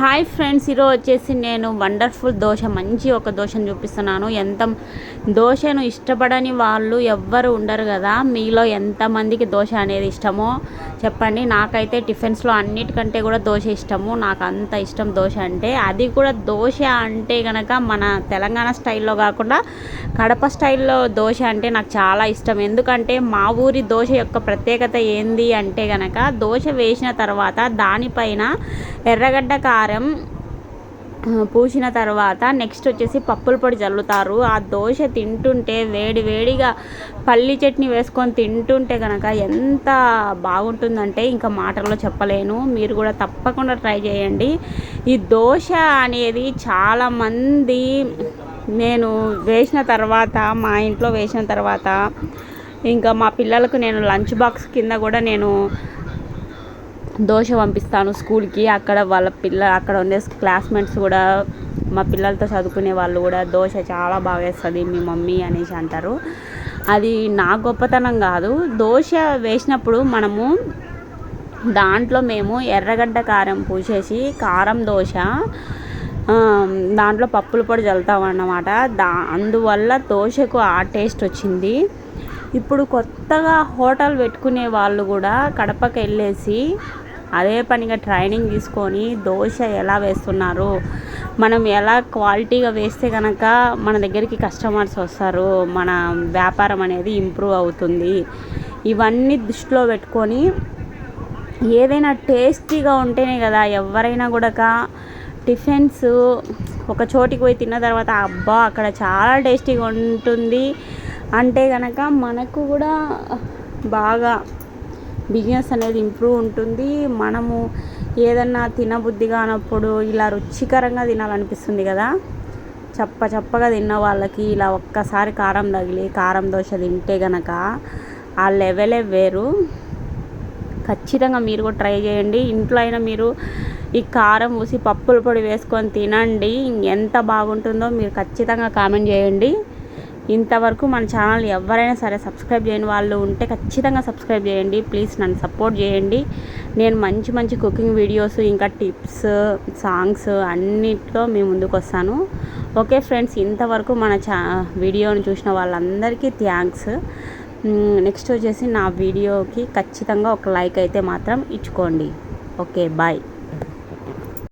Hi friends ఈరోజు వచ్చేసి నేను వండర్ఫుల్ దోశ మంచి ఒక దోశను చూపిస్తున్నాను. ఎంత దోశను ఇష్టపడని వాళ్ళు ఎవ్వరు ఉండరు కదా. మీలో ఎంతమందికి దోశ అనేది ఇష్టమో చెప్పండి. నాకైతే టిఫిన్స్లో అన్నిటికంటే కూడా దోశ ఇష్టము. నాకు అంత ఇష్టం దోశ అంటే అది కూడా దోశ అంటే కనుక మన తెలంగాణ స్టైల్లో కాకుండా కడప స్టైల్లో దోశ అంటే నాకు చాలా ఇష్టం. ఎందుకంటే మా ఊరి దోశ యొక్క ప్రత్యేకత ఏంది అంటే కనుక దోశ వేసిన తర్వాత దానిపైన ఎర్రగడ్డ కారం పూసిన తర్వాత నెక్స్ట్ వచ్చేసి పప్పుల పొడి చల్లుతారు. ఆ దోశ తింటుంటే వేడి వేడిగా పల్లి చట్నీ వేసుకొని తింటుంటే కనుక ఎంత బాగుంటుందంటే ఇంకా మాటల్లో చెప్పలేను. మీరు కూడా తప్పకుండా ట్రై చేయండి. ఈ దోశ అనేది చాలామంది నేను వేసిన తర్వాత మా ఇంట్లో వేసిన తర్వాత ఇంకా మా పిల్లలకు నేను లంచ్ బాక్స్ కింద కూడా నేను దోశ పంపిస్తాను స్కూల్కి. అక్కడ వాళ్ళ పిల్ల అక్కడ ఉండే క్లాస్మేట్స్ కూడా మా పిల్లలతో చదువుకునే వాళ్ళు కూడా దోశ చాలా బాగా వేస్తుంది మీ మమ్మీ అనేసి అంటారు. అది నా గొప్పతనం కాదు. దోశ వేసినప్పుడు మనము దాంట్లో మేము ఎర్రగడ్డ కారం పూసేసి కారం దోశ దాంట్లో పప్పుల పొడి చల్లుతామన్నమాట. దా అందువల్ల దోశకు ఆ టేస్ట్ వచ్చింది. ఇప్పుడు కొత్తగా హోటల్ పెట్టుకునే వాళ్ళు కూడా కడపకి వెళ్ళేసి అదే పనిగా ట్రైనింగ్ తీసుకొని దోశ ఎలా వేస్తున్నారు? మనం ఎలా క్వాలిటీగా వేస్తే కనుక మన దగ్గరికి కస్టమర్స్ వస్తారు? మన వ్యాపారం అనేది ఇంప్రూవ్ అవుతుంది. ఇవన్నీ దృష్టిలో పెట్టుకొని ఏదైనా టేస్టీగా ఉంటేనే కదా ఎవరైనా కూడా టిఫిన్స్ ఒక చోటికి పోయి తిన్న తర్వాత అబ్బా అక్కడ చాలా టేస్టీగా ఉంటుంది. అంటే కనుక మనకు కూడా బాగా బిజినెస్ అనేది ఇంప్రూవ్ ఉంటుంది. మనము ఏదన్నా తినబుద్ధి కానప్పుడు ఇలా రుచికరంగా తినాలనిపిస్తుంది కదా. చప్ప చప్పగా తిన్న వాళ్ళకి ఇలా ఒక్కసారి కారం తగిలి కారం దోశ తింటే గనక ఆ లెవెలే వేరు. ఖచ్చితంగా మీరు కూడా ట్రై చేయండి. ఇంట్లో అయినా మీరు ఈ కారం ఊసి పప్పుల పొడి వేసుకొని తినండి. ఎంత బాగుంటుందో మీరు ఖచ్చితంగా కామెంట్ చేయండి. ఇంతవరకు మన ఛానల్ ఎవరైనా సరే సబ్స్క్రైబ్ చేయని వాళ్ళు ఉంటే ఖచ్చితంగా సబ్స్క్రైబ్ చేయండి. ప్లీజ్ నన్ను సపోర్ట్ చేయండి. నేను మంచి మంచి కుకింగ్ వీడియోస్ ఇంకా టిప్స్ సాంగ్స్ అన్నిట్లో మీ ముందుకు వస్తాను. ఓకే ఫ్రెండ్స్ ఇంతవరకు మన ఛా వీడియోని చూసిన వాళ్ళందరికీ థ్యాంక్స్. నెక్స్ట్ వచ్చేసి నా వీడియోకి ఖచ్చితంగా ఒక లైక్ అయితే మాత్రం ఇచ్చుకోండి. Okay bye.